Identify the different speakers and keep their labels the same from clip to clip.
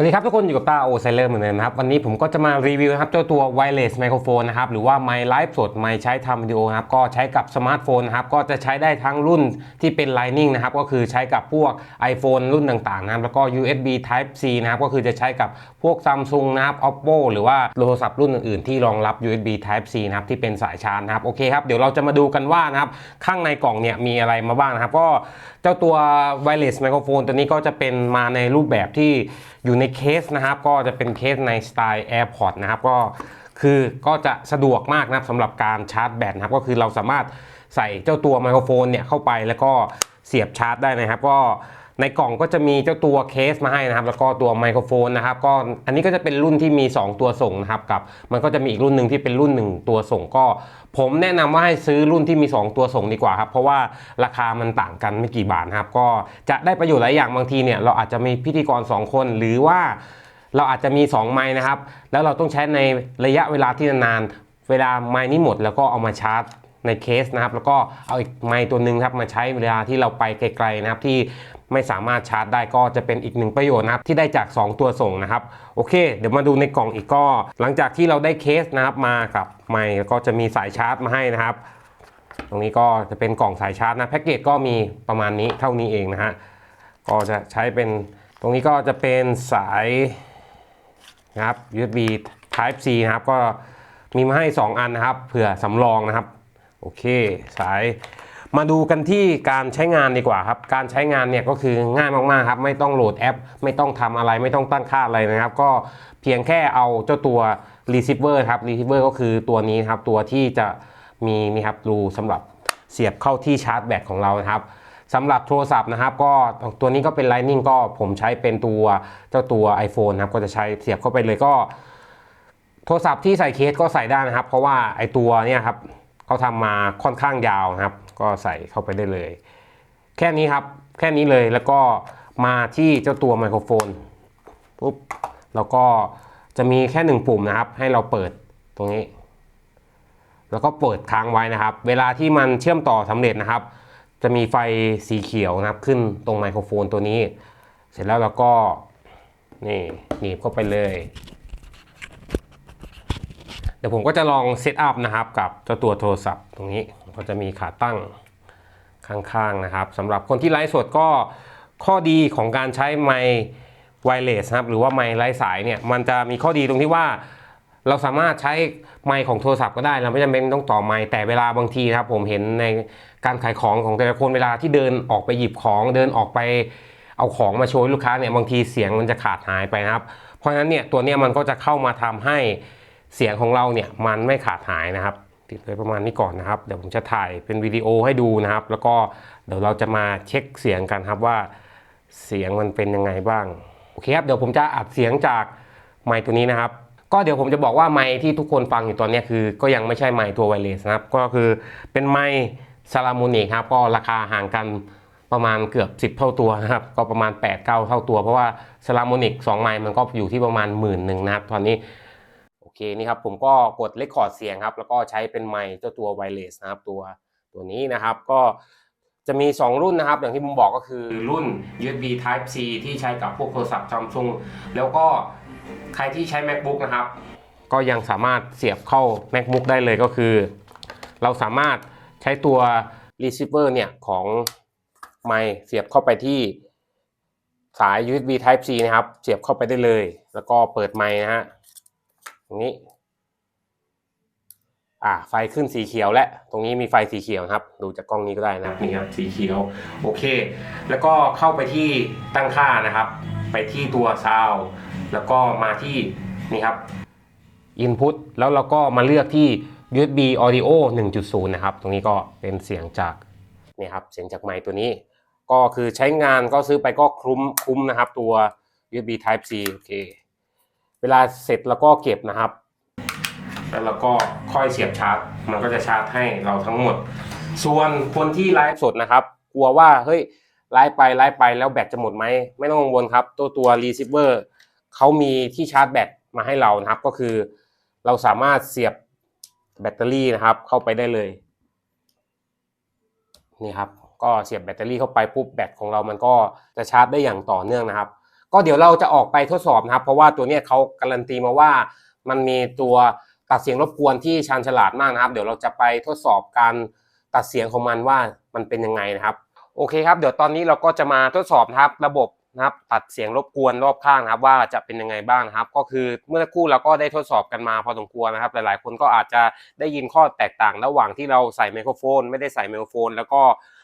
Speaker 1: วัสดีครับทุกคนอยู่กับตาโอไซเลอร์เหมือนเดิมนะครับ วันนี้ผมก็จะมารีวิวนะครับเจ้าตัว wireless microphone นะครับหรือว่าไมค์ไลฟ์สดไมค์ใช้ทำวิดีโอนะครับก็ใช้กับสมาร์ทโฟนนะครับก็จะใช้ได้ทั้งรุ่นที่เป็น Lightning นะครับก็คือใช้กับพวก iPhone รุ่นต่างๆนะครับแล้วก็ USB Type C นะครับก็คือจะใช้กับพวก Samsung นะครับ Oppo หรือว่าโทรศัพท์รุ่นอื่นๆที่รองรับ USB Type C นะครับที่เป็นสายชาร์จนะครับโอเคครับเดี๋ยวเราจะมาดูกันว่านะครับข้างในกล่องเนี่ยมีอะไรมาบ้างนะครับก็เจ้าตัว wireless microphone ตัวนี้ก็จะเป็นมาในรูปแบบที่ อยู่ในเคสนะครับ ก็จะเป็นเคสในสไตล์ AirPod นะครับก็คือก็จะสะดวกมากนะครับสำหรับการชาร์จแบตนะครับ ก็คือเราสามารถใส่เจ้าตัวไมโครโฟนเนี่ยเข้าไปแล้วก็เสียบชาร์จได้นะครับ ก็ ในกล่องก็จะมีเจ้าตัวเคสมาให้นะครับ แล้วก็ตัวไมโครโฟนนะครับ ก็อันนี้ก็จะเป็นรุ่นที่มี 2 ตัวส่งนะครับกับ มันก็จะมีอีกรุ่นหนึ่งที่เป็นรุ่น 1 ตัวส่งก็ ผมแนะนำว่าให้ซื้อรุ่นที่มี 2 ตัวส่งดีกว่าครับ เพราะว่าราคามันต่างกันไม่กี่บาทนะครับ ก็จะได้ประโยชน์หลายอย่างบางทีเนี่ยเราอาจจะมีพิธีกร 2 คน หรือว่าเราอาจจะมี 2 ไม้นะครับ แล้วเราต้องใช้ในระยะเวลาที่นาน เวลาไม้นี้หมดแล้วก็เอามาชาร์จ ในเคสนะครับ แล้วก็เอาอีกไม้ตัวหนึ่งครับมาใช้เวลาที่เราไปไกลๆนะครับที่ไม่สามารถชาร์จได้ก็จะเป็นอีกหนึ่งประโยชน์นะครับที่ได้จาก 2 ตัวส่งนะครับ โอเค เดี๋ยวมาดูในกล่องอีกก็ หลังจากที่เราได้เคสนะครับมากับไมค์ก็จะมีสายชาร์จมาให้นะครับ ตรงนี้ก็จะเป็นกล่องสายชาร์จนะแพ็กเกจก็มีประมาณนี้เท่านี้เองนะฮะก็จะใช้เป็นตรงนี้ก็จะเป็นสายนะครับ USB Type C นะครับก็มีมาให้ 2 อันนะครับเผื่อสำรองนะครับ โอเคสายมาดูกันที่การใช้งานดีกว่าครับ การใช้งานเนี่ยก็คือง่ายมากๆครับ ไม่ต้องโหลดแอป ไม่ต้องทำอะไร ไม่ต้องตั้งค่าอะไรนะครับ ก็เพียงแค่เอาเจ้าตัว receiver ครับ receiver ก็คือตัวนี้ครับ ตัวที่จะมีนี่ครับรูสำหรับเสียบเข้าที่ชาร์จแบตของเรานะครับสำหรับโทรศัพท์นะครับ ก็ตัวนี้ก็เป็น Lightning ก็ผมใช้เป็นตัวเจ้าตัว iPhone นะครับ ก็จะใช้เสียบเข้าไปเลยก็ โทรศัพท์ที่ใส่เคสก็ใส่ได้นะครับ เพราะว่าไอตัวเนี่ยครับ เขาทำมาค่อนข้างยาวครับ ก็ใส่เข้าไปได้เลย แค่นี้ครับแค่นี้เลยแล้วก็มาที่เจ้าตัวไมโครโฟนปุ๊บแล้วก็จะมีแค่หนึ่งปุ่มนะครับ ให้เราเปิดตรงนี้ แล้วก็เปิดค้างไว้นะครับ เวลาที่มันเชื่อมต่อสำเร็จนะครับ จะมีไฟสีเขียวนะครับขึ้นตรงไมโครโฟนตัวนี้ เสร็จแล้วเราก็นี่หนีบเข้าไปเลย ดี๋ยวผมก็จะลองเซตอัพนะครับกับเจ้าตัวโทรศัพท์ตรงนี้ก็จะมีขาตั้งข้างๆนะครับสำหรับคนที่ไลฟ์สดก็ข้อดีของการใช้ไมค์ไวเลสนะครับหรือว่าไมค์ไร้สายเนี่ยมันจะมีข้อดีตรงที่ว่า เราสามารถใช้ไมค์ของโทรศัพท์ก็ได้ เราไม่จำเป็นต้องต่อไมค์แต่เวลาบางทีนะครับผมเห็นในการขายของของแต่ละคนเวลาที่เดินออกไปหยิบของเดินออกไปเอาของมาโชว์ลูกค้าเนี่ยบางทีเสียงมันจะขาดหายไปนะครับ เพราะฉะนั้นเนี่ยตัวเนี้ยมันก็จะเข้ามาทำให้ เสียงของเราเนี่ยมันไม่ขาดหายนะครับ ติดไว้ประมาณนี้ก่อนนะครับ เดี๋ยวผมจะถ่ายเป็นวิดีโอให้ดูนะครับ แล้วก็เดี๋ยวเราจะมาเช็คเสียงกันครับว่าเสียงมันเป็นยังไงบ้างโอเคครับเดี๋ยวผมจะอัดเสียงจากไมค์ตัวนี้นะครับ ก็เดี๋ยวผมจะบอกว่าไมค์ที่ทุกคนฟังอยู่ตอนนี้คือ ก็ยังไม่ใช่ไมค์ตัวไวเลสนะครับ ก็คือเป็นไมค์ซาลามูนิครับก็ราคาห่างกันประมาณเกือบ 10 เท่าตัวนะครับ ก็ประมาณ 8 9 เท่าตัว เพราะว่าซาลามูนิก2ไมค์มันก็อยู่ที่ประมาณหมื่นหนึ่งนะครับ ตอนนี้ เคนี่ครับผมก็กดเลคคอร์ดเสียงครับ แล้วก็ใช้เป็นไมค์เจ้าตัวไวเลสนะครับตัวตัวนี้นะครับก็จะมี 2 รุ่นนะครับ อย่างที่ผมบอกก็คือรุ่น USB Type C ที่ใช้กับพวกโทรศัพท์ Samsung แล้วก็ใครที่ใช้ MacBook นะครับ ก็ยังสามารถเสียบเข้า MacBook ได้เลยก็คือ เราสามารถใช้ตัว receiver เนี่ยของไมค์เสียบเข้าไปที่สาย USB Type C นะครับ เสียบเข้าไปได้เลย แล้วก็เปิดไมค์นะฮะ ตรงนี้ อ่า ไฟขึ้นสีเขียวและ ตรงนี้มีไฟสีเขียวครับ ดูจากกล้องนี้ก็ได้นะนี่ครับสีเขียว โอเค แล้วก็เข้าไปที่ตั้งค่านะครับ ไปที่ตัวซาวแล้วก็มาที่นี่ครับ Input แล้วเราก็มาเลือกที่ USB Audio 1.0 นะครับ ตรงนี้ก็เป็นเสียงจากนี่ครับ เสียงจากไมค์ตัวนี้ ก็คือใช้งานก็ซื้อไปก็คุ้มคุ้มนะครับ ตัว USB Type C โอเค เวลาเสร็จแล้วก็เก็บนะครับ แล้วเราก็ค่อยเสียบชาร์จ มันก็จะชาร์จให้เราทั้งหมด ส่วนคนที่ไลฟ์สดนะครับ กลัวว่าเฮ้ยไลฟ์ไปไลฟ์ไปแล้วแบตจะหมดไหมไม่ต้องกังวลครับ ตัวตัวรีเซิเวอร์เขามีที่ชาร์จแบตมาให้เรานะครับ ก็คือ เราสามารถเสียบแบตเตอรี่นะครับ เข้าไปได้เลยนี่ครับก็เสียบแบตเตอรี่เข้าไปปุ๊บแบตของเรามันก็จะชาร์จได้อย่างต่อเนื่องนะครับ ก็เดี๋ยวเราจะออกไปทดสอบนะครับ เพราะว่าตัวเนี้ยเขาการันตีมาว่ามันมีตัวตัดเสียงรบกวนที่ชาญฉลาดมากนะครับ เดี๋ยวเราจะไปทดสอบการตัดเสียงของมันว่ามันเป็นยังไงนะครับ โอเคครับ เดี๋ยวตอนนี้เราก็จะมาทดสอบนะครับ ระบบนะครับ ตัดเสียงรบกวนรอบข้างนะครับ ว่าจะเป็นยังไงบ้างนะครับ ก็คือเมื่อสักครู่เราก็ได้ทดสอบกันมาพอสมควรนะครับ หลายๆ คนก็อาจจะได้ยินข้อแตกต่างระหว่างที่เราใส่ไมโครโฟน ไม่ได้ใส่ไมโครโฟน แล้วก็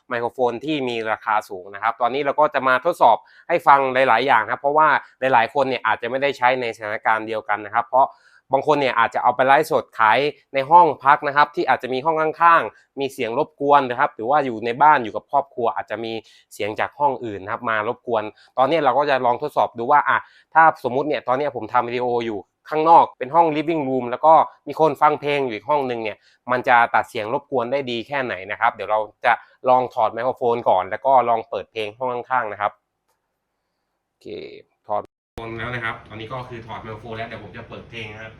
Speaker 1: ไมโครโฟนที่มีราคาสูงนะครับ ตอนนี้เราก็จะมาทดสอบให้ฟังหลาย ๆ อย่างครับ เพราะว่าหลาย ๆ คนเนี่ยอาจจะไม่ได้ใช้ในสถานการณ์เดียวกันนะครับ เพราะบางคนเนี่ยอาจจะเอาไปไลฟ์สดขายในห้องพักนะครับ ที่อาจจะมีห้องข้างๆ มีเสียงรบกวนนะครับ หรือว่าอยู่ในบ้านอยู่กับครอบครัว อาจจะมีเสียงจากห้องอื่นนะครับ มารบกวน ตอนนี้เราก็จะลองทดสอบดูว่าอะถ้าสมมุติเนี่ยตอนนี้ผมทำวิดีโออยู่ ข้างนอกเป็นห้อง living room แล้วก็มีคนฟังเพลงอยู่อีกห้องหนึ่งเนี่ยมันจะตัดเสียงรบกวนได้ดีแค่ไหนนะครับ เดี๋ยวเราจะลองถอดไมโครโฟนก่อน แล้วก็ลองเปิดเพลงห้องข้างๆนะครับโอเคถอดโครโฟนแล้วนะครับ ตอนนี้ก็คือถอดไมโครโฟนแล้วเดี๋ยวผมจะเปิดเพลงนะครับ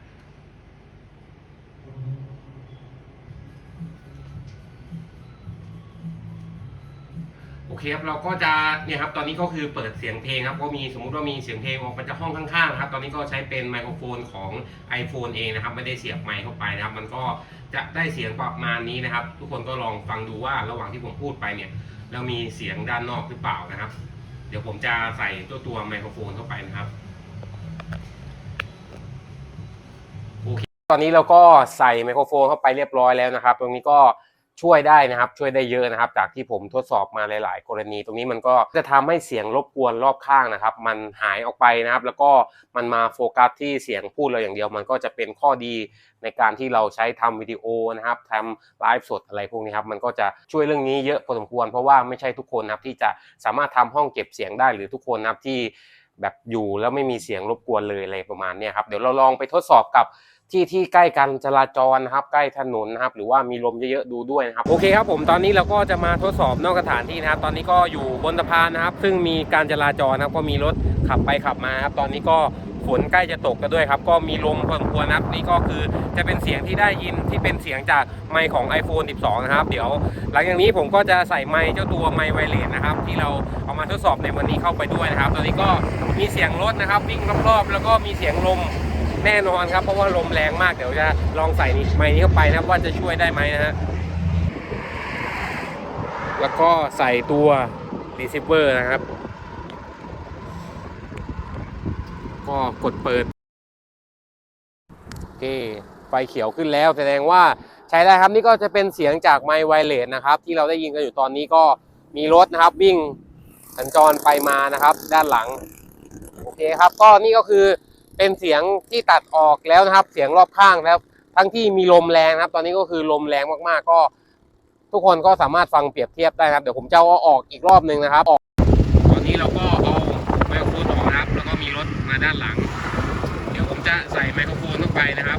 Speaker 1: อเคครับเราก็จะเนี่ยครับตอนนี้ก็คือเปิดเสียงเพลงครับก็มีสมมุติว่ามีเสียงเพลงออกมาจากห้องข้างๆนะครับตอนนี้ก็ใช้เป็นไมโครโฟนของ iPhone เองนะครับไม่ได้เสียบไมค์เข้าไปนะครับ มันก็จะได้เสียงประมาณนี้นะครับ ทุกคนก็ลองฟังดูว่าระหว่างที่ผมพูดไปเนี่ยเรามีเสียงด้านนอกหรือเปล่านะครับ เดี๋ยวผมจะใส่ตัวตัวไมโครโฟนเข้าไปนะครับโอเคตอนนี้เราก็ใส่ไมโครโฟนเข้าไปเรียบร้อยแล้วนะครับ ตรงนี้ก็ ช่วยได้นะครับช่วยได้เยอะนะครับ จากที่ผมทดสอบมาหลาย ๆ กรณี ตรงนี้มันก็จะทำให้เสียงรบกวนรอบข้างนะครับ มันหายออกไปนะครับ แล้วก็มันมาโฟกัสที่เสียงพูดเราอย่างเดียว มันก็จะเป็นข้อดีในการที่เราใช้ทำวิดีโอนะครับทำไลฟ์สดอะไรพวกนี้ครับมันก็จะช่วยเรื่องนี้เยอะพอสมควร เพราะว่าไม่ใช่ทุกคนนะครับที่จะสามารถทำห้องเก็บเสียงได้หรือทุกคนนะครับที่ แบบอยู่แล้วไม่มีเสียงรบกวนเลยอะไรประมาณนี้ครับเดี๋ยวเราลองไปทดสอบกับที่ที่ใกล้การจราจรนะครับใกล้ถนนนะครับหรือว่ามีลมเยอะๆดูด้วยนะครับโอเคครับผมตอนนี้เราก็จะมาทดสอบนอกสถานที่นะครับตอนนี้ก็อยู่บนสะพานนะครับ ซึ่งมีการจราจรนะครับก็มีรถ ขับไปขับมาครับตอนนี้ก็ฝนใกล้จะตกกันด้วยครับ ก็มีลมพอสมควรนะครับนี่ก็คือจะเป็นเสียงที่ได้ยินที่เป็นเสียงจากไมค์ของ iPhone 12 นะครับ เดี๋ยว หลังจากนี้ผมก็จะใส่ไมค์เจ้าตัวไมค์ไวเลสนะครับ ที่เราเอามาทดสอบในวันนี้เข้าไปด้วยนะครับ ตอนนี้ก็มีเสียงรถนะครับ วิ่งรอบๆ แล้วก็มีเสียงลมแน่นอนครับ เพราะว่าลมแรงมากเดี๋ยวจะลองใส่ไม้นี้เข้าไปนะครับว่าจะช่วยได้ไหมนะฮะแล้วก็ใส่ตัวรีเซิเวอร์นะครับ ก็กดเปิด โอเค ไฟเขียวขึ้นแล้วแสดงว่าใช้ได้ครับนี่ก็จะเป็นเสียงจากไมค์ไวเลสนะครับ ที่เราได้ยินกันอยู่ตอนนี้ก็มีรถนะครับ วิ่งสัญจรไปมานะครับ ด้านหลัง โอเคครับ ก็นี่ก็คือเป็นเสียงที่ตัดออกแล้วนะครับ เสียงรอบข้างแล้วทั้งที่มีลมแรงนะครับ ตอนนี้ก็คือลมแรงมากๆ ก็ทุกคนก็สามารถฟังเปรียบเทียบได้ครับ เดี๋ยวผมจะเอาออกอีกรอบหนึ่งนะครับออก ตอนนี้เราก็เอา มาด้านหลัง เดี๋ยวผมจะใส่ไมโครโฟนเข้าไปนะครับ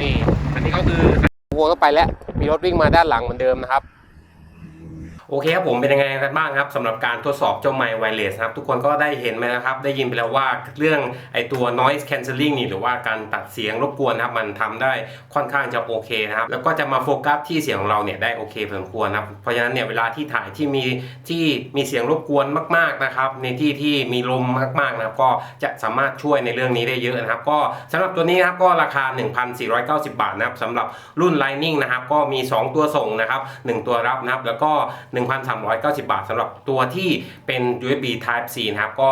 Speaker 1: นี่ อันนี้ก็คือโครโฟนเข้าไปแล้ว มีรถวิ่งมาด้านหลังเหมือนเดิมนะครับ โอเคครับผมเป็นยังไงกันบ้างครับสำหรับการทดสอบเจ้าไมค์ไวเลสครับ ทุกคนก็ได้เห็นไหมนะครับ ได้ยินไปแล้วว่าเรื่องไอตัว noise cancelling นี่หรือว่าการตัดเสียงรบกวนนะครับ มันทำได้ค่อนข้างจะโอเคนะครับ แล้วก็จะมาโฟกัสที่เสียงของเราเนี่ยได้โอเคพอสมควรนะครับ เพราะฉะนั้นเนี่ยเวลาที่ถ่ายที่มีที่มีเสียงรบกวนมากๆนะครับ ในที่ที่มีลมมากๆนะครับก็จะสามารถช่วยในเรื่องนี้ได้เยอะนะครับ ก็สำหรับตัวนี้นะครับก็ราคา 1,490 บาทนะครับสำหรับรุ่น Lightning นะครับก็มี 2 ตัวส่งนะครับ1ตัวรับนะครับแล้วก็1,390 บาทสำหรับตัวที่เป็น USB Type C นะครับก็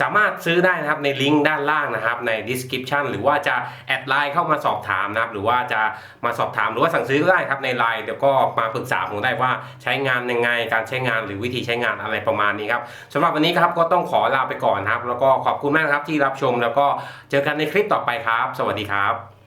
Speaker 1: สามารถซื้อได้นะครับในลิงก์ด้านล่างนะครับใน description หรือว่าจะแอดไลน์เข้ามาสอบถามนะครับหรือว่าจะมาสอบถามหรือว่าสั่งซื้อก็ได้ครับในไลน์เดี๋ยวก็มาปรึกษาผมได้ว่าใช้งานยังไงการใช้งานหรือวิธีใช้งานอะไรประมาณนี้ครับสำหรับวันนี้ครับก็ต้องขอลาไปก่อนนะครับ แล้วก็ขอบคุณมากครับที่รับชม แล้วก็เจอกันในคลิปต่อไปครับ สวัสดีครับ